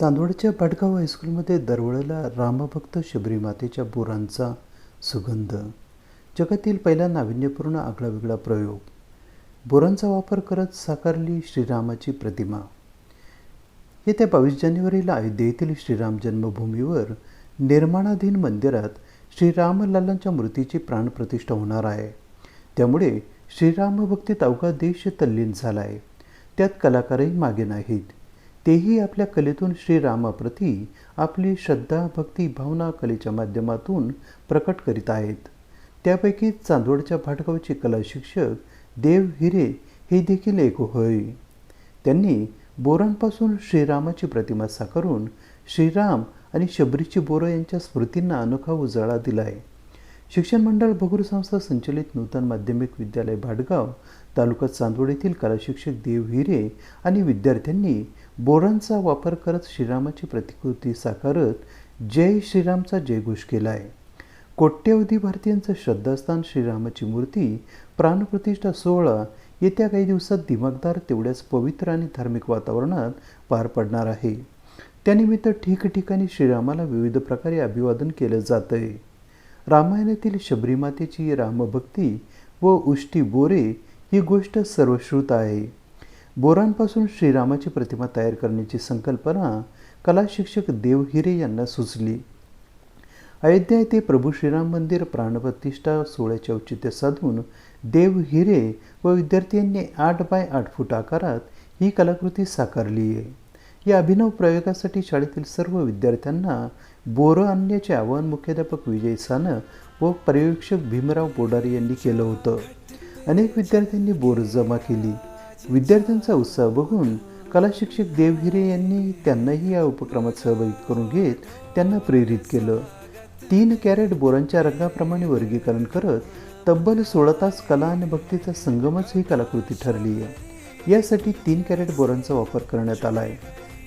चांदवडच्या पाटगाव हायस्कूलमध्ये दरवळला रामभक्त शबरी मातेच्या बोरांचा सुगंध. जगातील पहिला नाविन्यपूर्ण आगळावेगळा प्रयोग. बोरांचा वापर करत साकारली श्रीरामाची प्रतिमा. येत्या बावीस जानेवारीला अयोध्येतील श्रीराम जन्मभूमीवर निर्माणाधीन मंदिरात श्रीरामलालांच्या मूर्तीची प्राणप्रतिष्ठा होणार आहे. त्यामुळे श्रीरामभक्तीत अवघा देश तल्लीन झाला आहे त्यात कलाकारही मागे नाहीत. तेही आपल्या कलेतून श्रीरामाप्रती आपली श्रद्धा भक्ती भावना कलेच्या माध्यमातून प्रकट करीत आहेत. त्यापैकी चांदवडच्या भाटगावचे कला शिक्षक देव हिरे हे देखील एक होय. त्यांनी बोरांपासून श्रीरामाची प्रतिमा साकारून श्रीराम आणि शबरीची बोरं यांच्या स्मृतींना अनोखा उजाळा दिलाय. शिक्षण मंडळ भगूर संस्था संचलित नूतन माध्यमिक विद्यालय भाटगाव तालुका चांदवड येथील कला शिक्षक देव हिरे आणि विद्यार्थ्यांनी बोरांचा वापर करत श्रीरामाची प्रतिकृती साकारत जय श्रीरामचा जयघोष केला आहे कोट्यवधी भारतीयांचं श्रद्धास्थान श्रीरामाची मूर्ती प्राणप्रतिष्ठा सोहळा येत्या काही दिवसात दिमागदार तेवढ्याच पवित्र आणि धार्मिक वातावरणात पार पडणार आहे. त्यानिमित्त ठिकठिकाणी श्रीरामाला विविध प्रकारे अभिवादन केलं जातं आहे रामायणातील शबरीमातेची रामभक्ती व उष्टी बोरे ही गोष्ट सर्वश्रुत आहे. बोरांपासून श्रीरामाची प्रतिमा तयार करण्याची संकल्पना कला शिक्षक देव हिरे यांना सुचली. अयोध्या येथे प्रभू श्रीराम मंदिर प्राणप्रतिष्ठा सोहळ्याचे औचित्य साधून देव हिरे व विद्यार्थ्यांनी आठ बाय आठ फूट आकारात ही कलाकृती साकारली आहे. या अभिनव प्रयोगासाठी शाळेतील सर्व विद्यार्थ्यांना बोरं आणण्याचे आवाहन मुख्याध्यापक विजय सान व पर्यवेक्षक भीमराव बोडारे यांनी केलं होतं. अनेक विद्यार्थ्यांनी बोरं जमा केली. विद्यार्थ्यांचा उत्साह बघून कलाशिक्षक देवगिरे यांनी त्यांनाही या उपक्रमात सहभागी करून घेत त्यांना प्रेरित केलं. तीन कॅरेट बोरांच्या रंगाप्रमाणे वर्गीकरण करत तब्बल सोळा तास कला आणि भक्तीचा संगमच ही कलाकृती ठरली आहे. यासाठी तीन कॅरेट बोरांचा वापर करण्यात आला आहे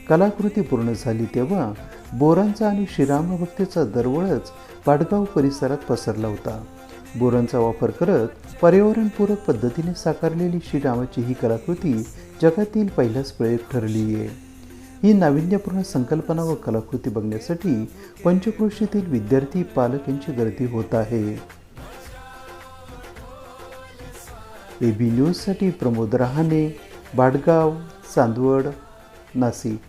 कलाकृती पूर्ण झाली तेव्हा बोरांचा आणि श्रीरामभक्तीचा दरवळच पाडगाव परिसरात पसरला होता. बोरांचा वापर करत पर्यावरणपूरक पद्धतीने साकारलेली श्रीरामाची ही कलाकृती जगातील पहिलाच प्रयोग ठरली आहे. ही नाविन्यपूर्ण संकल्पना व कलाकृती बघण्यासाठी पंचक्रोशीतील विद्यार्थी पालक यांची गर्दी होत आहे. ए बी न्यूजसाठी प्रमोद रहाणे बाडगाव चांदवड नाशिक.